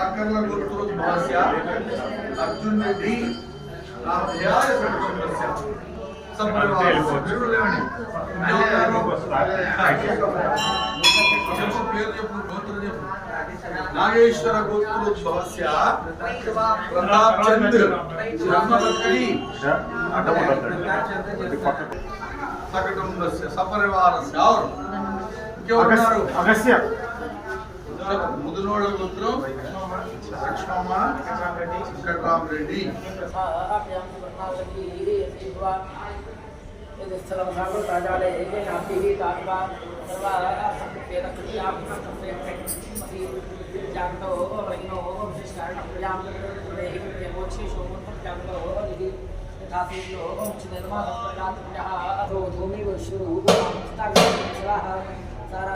అక్కర్ల గుర్తు భాష్య అర్జున్ రెడ్డి గోత్రం చెప్పు. నాగేశ్వర గోత్రోద్భవస్య ప్రతాప్ చంద్ర బ్రహ్మభక్తి సకటుంబస్య సపరివారస్య అగస్య. ముదునోళ్ళ గోత్రం. లక్ష్మమ్మ వెంకట్రామరెడ్డి సారా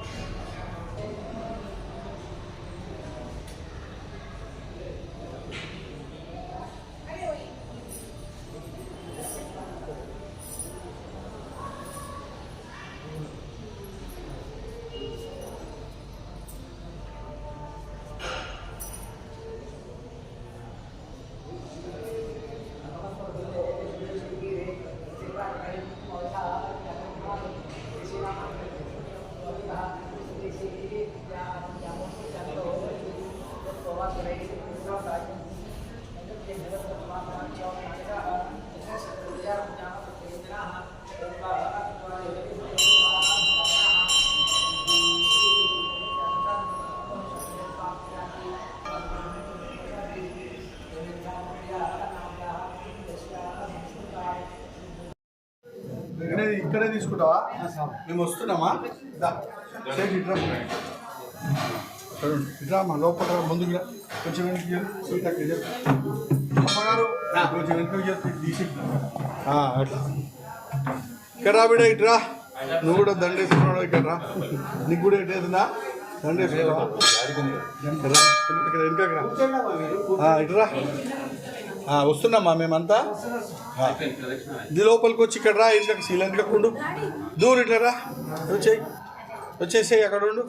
దగ్గరే తీసుకుంటావా? మేము వస్తున్నామా? సేట్ ఇట్రా ఇట్రా లోపల ముందుకు కొంచెం వెనక్కి అమ్మగారు కొంచెం వెనక్కి తీసి. అట్లా. ఇక్కడ బిడ్డ ఇట్రా నువ్వు కూడా దండేసుకున్నాడు ఇక్కడ రా. నీకు కూడా ఎట్టేసిందా దండేసుకున్నావా ఇక్కడ ఇంకా ఇట్రా వస్తున్నామా మేమంతా? ఆ. ఇది లోపలికి వచ్చి ఇక్కడ రా ఇంకా సీలెంట్గా ఉండు. దూరం ఇట్లా రా వచ్చేయి. వచ్చేసేయి అక్కడ ఉండు.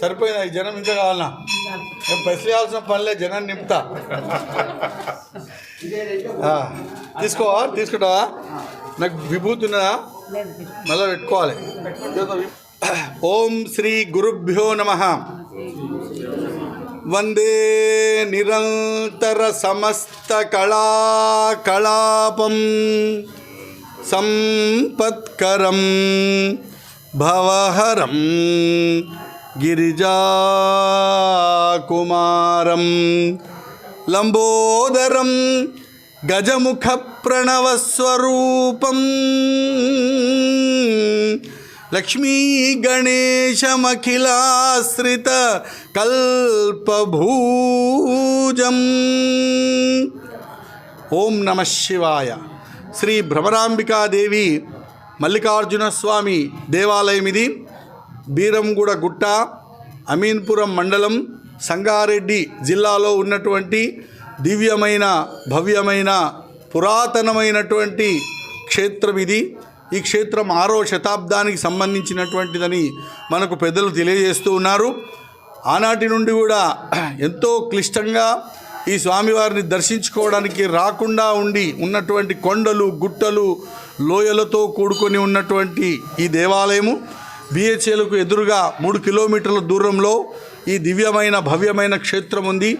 సరిపోయింది? ఈ జనం ఇంకా కావాలన్నా నేను కావాల్సిన పనిలే జనాన్ని నింపుతా. తీసుకోవా? తీసుకుంటావా? నాకు విభూతి ఉన్నదా? మళ్ళీ పెట్టుకోవాలి. ఓం శ్రీ గురుభ్యో నమ. वन्दे निरन्तरसमस्तकलाकलापं सम्पत्करं भवहरं गिरिजाकुमारं लम्बोदरं गजमुखप्रणवस्वरूपम् లక్ష్మీ గణేశమఖిలాశ్రిత కల్పభూజం. ఓం నమ శివాయ. శ్రీ భ్రమరాంబికాదేవి మల్లికార్జున స్వామి దేవాలయం ఇది. బీరంగూడ గుట్ట అమీన్పురం మండలం సంగారెడ్డి జిల్లాలో ఉన్నటువంటి దివ్యమైన భవ్యమైన పురాతనమైనటువంటి క్షేత్రం ఇది. ఈ క్షేత్రం ఆరో శతాబ్దానికి సంబంధించినటువంటిదని మనకు పెద్దలు తెలియజేస్తూ ఉన్నారు. ఆనాటి నుండి కూడా ఎంతో క్లిష్టంగా ఈ స్వామివారిని దర్శించుకోవడానికి రాకుండా ఉండి ఉన్నటువంటి కొండలు గుట్టలు లోయలతో కూడుకొని ఉన్నటువంటి ఈ దేవాలయము బిహెచ్ఏలకు ఎదురుగా మూడు కిలోమీటర్ల దూరంలో ఈ దివ్యమైన భవ్యమైన క్షేత్రం ఉంది.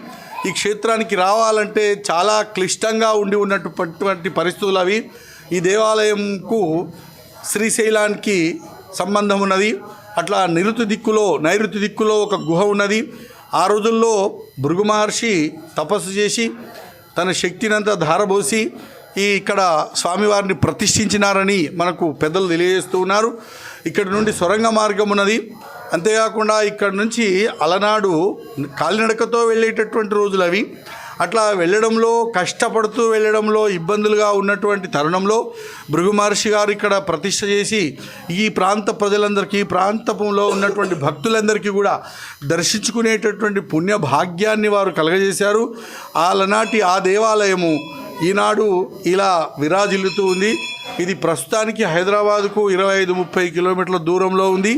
ఈ క్షేత్రానికి రావాలంటే చాలా క్లిష్టంగా ఉండి ఉన్నటువంటి పరిస్థితులు అవి. ఈ దేవాలయంకు శ్రీశైలానికి సంబంధం ఉన్నది. అట్లా నిరుతి దిక్కులో నైరుతి దిక్కులో ఒక గుహ ఉన్నది. ఆ రోజుల్లో భృగు మహర్షి తపస్సు చేసి తన శక్తినంతా ధారబోసి ఈ ఇక్కడ స్వామివారిని ప్రతిష్ఠించినారని మనకు పెద్దలు తెలియజేస్తూ ఉన్నారు. ఇక్కడ నుండి సొరంగ మార్గం ఉన్నది. అంతేకాకుండా ఇక్కడ నుంచి అలనాడు కాలినడకతో వెళ్ళేటటువంటి రోజులు అవి. అట్లా వెళ్ళడంలో కష్టపడుతూ వెళ్ళడంలో ఇబ్బందులుగా ఉన్నటువంటి తరుణంలో భృగు మహర్షి గారు ఇక్కడ ప్రతిష్ట చేసి ఈ ప్రాంత ప్రజలందరికీ ఈ ప్రాంతంలో ఉన్నటువంటి భక్తులందరికీ కూడా దర్శించుకునేటటువంటి పుణ్య భాగ్యాన్ని వారు కలగజేశారు. ఆలనాటి ఆ దేవాలయము ఈనాడు ఇలా విరాజిల్లుతూ ఉంది. ఇది ప్రస్తుతానికి హైదరాబాద్కు ఇరవై ఐదు ముప్పై కిలోమీటర్ల దూరంలో ఉంది.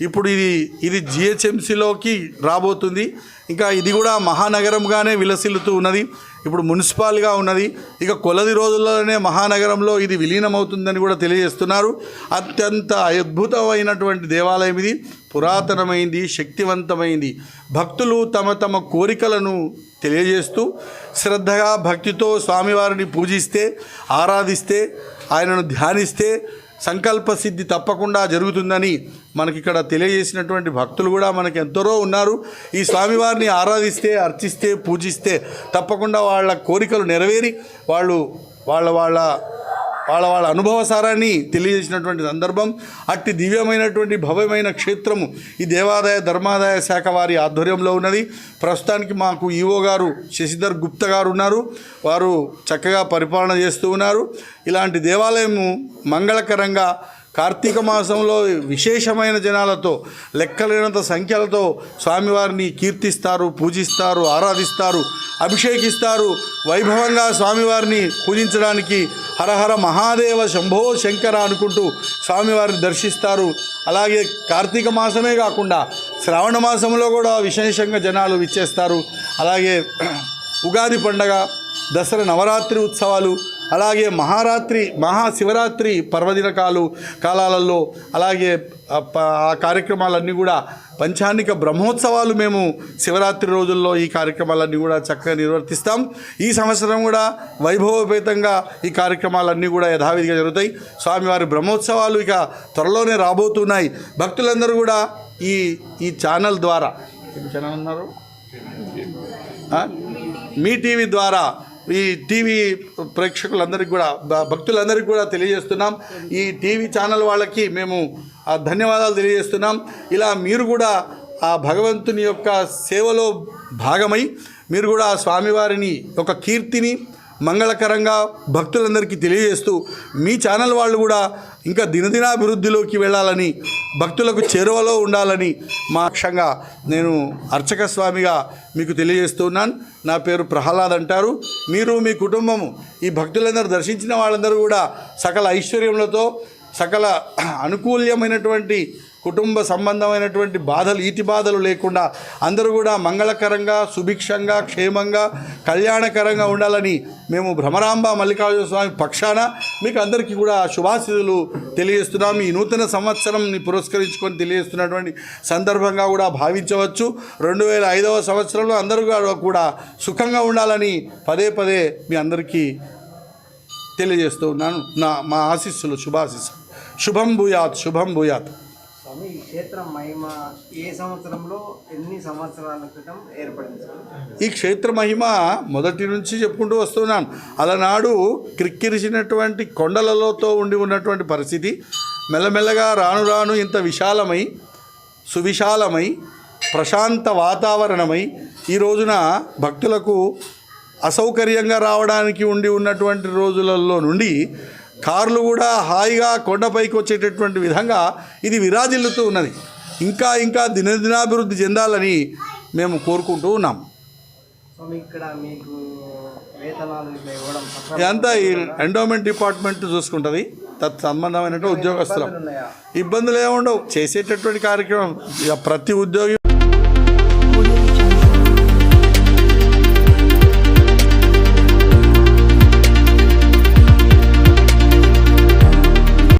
ఇప్పుడు ఇది ఇది జిహెచ్ఎంసీలోకి రాబోతుంది. ఇంకా ఇది కూడా మహానగరంగానే విలసిల్లుతూ ఉన్నది. ఇప్పుడు మున్సిపాల్గా ఉన్నది. ఇక కొలది రోజుల్లోనే మహానగరంలో ఇది విలీనమవుతుందని కూడా తెలియజేస్తున్నారు. అత్యంత అద్భుతమైనటువంటి దేవాలయం ఇది. పురాతనమైంది శక్తివంతమైంది. భక్తులు తమ తమ కోరికలను తెలియజేస్తూ శ్రద్ధగా భక్తితో స్వామివారిని పూజిస్తే ఆరాధిస్తే ఆయనను ధ్యానిస్తే సంకల్ప సిద్ధి తప్పకుండా జరుగుతుందని మనకి ఇక్కడ తెలియజేసినటువంటి భక్తులు కూడా మనకి ఎంతరో ఉన్నారు. ఈ స్వామివారిని ఆరాధిస్తే అర్చిస్తే పూజిస్తే తప్పకుండా వాళ్ళ కోరికలు నెరవేరి వాళ్ళు వాళ్ళ వాళ్ళ వాళ్ళ వాళ్ళ అనుభవ సారాన్ని తెలియజేసినటువంటి సందర్భం అట్టి దివ్యమైనటువంటి భవ్యమైన క్షేత్రము ఈ దేవాదాయ ధర్మాదాయ శాఖ వారి ఆధ్వర్యంలో ఉన్నది. ప్రస్తుతానికి మాకు ఈవో గారు శశిధర్ గుప్త గారు ఉన్నారు. వారు చక్కగా పరిపాలన చేస్తూ ఉన్నారు. ఇలాంటి దేవాలయము మంగళకరంగా కార్తీక మాసంలో విశేషమైన జనాలతో లెక్కలేనంత సంఖ్యలతో స్వామివారిని కీర్తిస్తారు పూజిస్తారు ఆరాధిస్తారు అభిషేకిస్తారు. వైభవంగా స్వామివారిని పూజించడానికి హరహర మహాదేవ శంభో శంకర అనుకుంటూ స్వామివారిని దర్శిస్తారు. అలాగే కార్తీక మాసమే కాకుండా శ్రావణ మాసంలో కూడా విశేషంగా జనాలు విచ్చేస్తారు. అలాగే ఉగాది పండగ దసరా నవరాత్రి ఉత్సవాలు అలాగే మహారాత్రి మహాశివరాత్రి పర్వదినకాలు కాలాలలో అలాగే ఆ కార్యక్రమాలన్నీ కూడా పంచానిక బ్రహ్మోత్సవాలు మేము శివరాత్రి రోజుల్లో ఈ కార్యక్రమాలన్నీ కూడా చక్కగా నిర్వర్తిస్తాం. ఈ సంవత్సరం కూడా వైభవపేతంగా ఈ కార్యక్రమాలన్నీ కూడా యథావిధిగా జరుగుతాయి. స్వామివారి బ్రహ్మోత్సవాలు ఇక త్వరలోనే రాబోతున్నాయి. భక్తులందరూ కూడా ఈ ఈ ఛానల్ ద్వారా ఛానల్ అన్నారు? మీ టీవీ ద్వారా ఈ టీవీ ప్రేక్షకులందరికీ కూడా భక్తులందరికీ కూడా తెలియజేస్తున్నాం. ఈ టీవీ ఛానల్ వాళ్ళకి మేము ఆ ధన్యవాదాలు తెలియజేస్తున్నాం. ఇలా మీరు కూడా ఆ భగవంతుని యొక్క సేవలో భాగమై మీరు కూడా ఆ స్వామివారిని ఒక కీర్తిని మంగళకరంగా భక్తులందరికీ తెలియజేస్తూ మీ ఛానల్ వాళ్ళు కూడా ఇంకా దినదినాభివృద్ధిలోకి వెళ్ళాలని భక్తులకు చేరువలో ఉండాలని మా అక్షంగా నేను అర్చక స్వామిగా మీకు తెలియజేస్తున్నాను. నా పేరు ప్రహ్లాద్ అంటారు. మీరు మీ కుటుంబము ఈ భక్తులందరూ దర్శించిన వాళ్ళందరూ కూడా సకల ఐశ్వర్యములతో సకల అనుకూల్యమైనటువంటి కుటుంబ సంబంధమైనటువంటి బాధలు ఈతి బాధలు లేకుండా అందరూ కూడా మంగళకరంగా సుభిక్షంగా క్షేమంగా కళ్యాణకరంగా ఉండాలని మేము భ్రమరాంబ మల్లికార్జున స్వామి పక్షాన మీకు అందరికీ కూడా శుభాశీలు తెలియజేస్తున్నాం. ఈ నూతన సంవత్సరంని పురస్కరించుకొని తెలియజేస్తున్నటువంటి సందర్భంగా కూడా భావించవచ్చు. రెండు వేల ఐదవ సంవత్సరంలో అందరూ కూడా- కూడా సుఖంగా ఉండాలని పదే పదే మీ అందరికీ తెలియజేస్తూ ఉన్నాను. నా మా ఆశీస్సులు శుభాశీస్సులు. శుభం భూయాత్ శుభం భూయాత్. స్వామి ఈ క్షేత్రం మహిమ ఏ సంవత్సరంలో ఎన్ని సంవత్సరాల క్రితం ఏర్పడింది? ఈ క్షేత్ర మహిమ మొదటి నుంచి చెప్పుకుంటూ వస్తున్నాను. అలనాడు క్రిక్కిరిసినటువంటి కొండలలోతో ఉండి ఉన్నటువంటి పరిస్థితి. మెల్లమెల్లగా రాను రాను ఇంత విశాలమై సువిశాలమై ప్రశాంత వాతావరణమై ఈ రోజున భక్తులకు అసౌకర్యంగా రావడానికి ఉండి ఉన్నటువంటి రోజులలో నుండి కార్లు కూడా హాయిగా కొండపైకి వచ్చేటటువంటి విధంగా ఇది విరాజిల్లుతూ ఉన్నది. ఇంకా ఇంకా దినదినాభివృద్ధి చెందాలని మేము కోరుకుంటూ ఉన్నాం. ఇక్కడ మీకు ఇదంతా ఈ ఎండోమెంట్ డిపార్ట్మెంట్ చూసుకుంటుంది. తత్ సంబంధమైనటువంటి ఉద్యోగస్తులం. ఇబ్బందులు ఏముండవు. చేసేటటువంటి కార్యక్రమం. ఇక ప్రతి ఉద్యోగి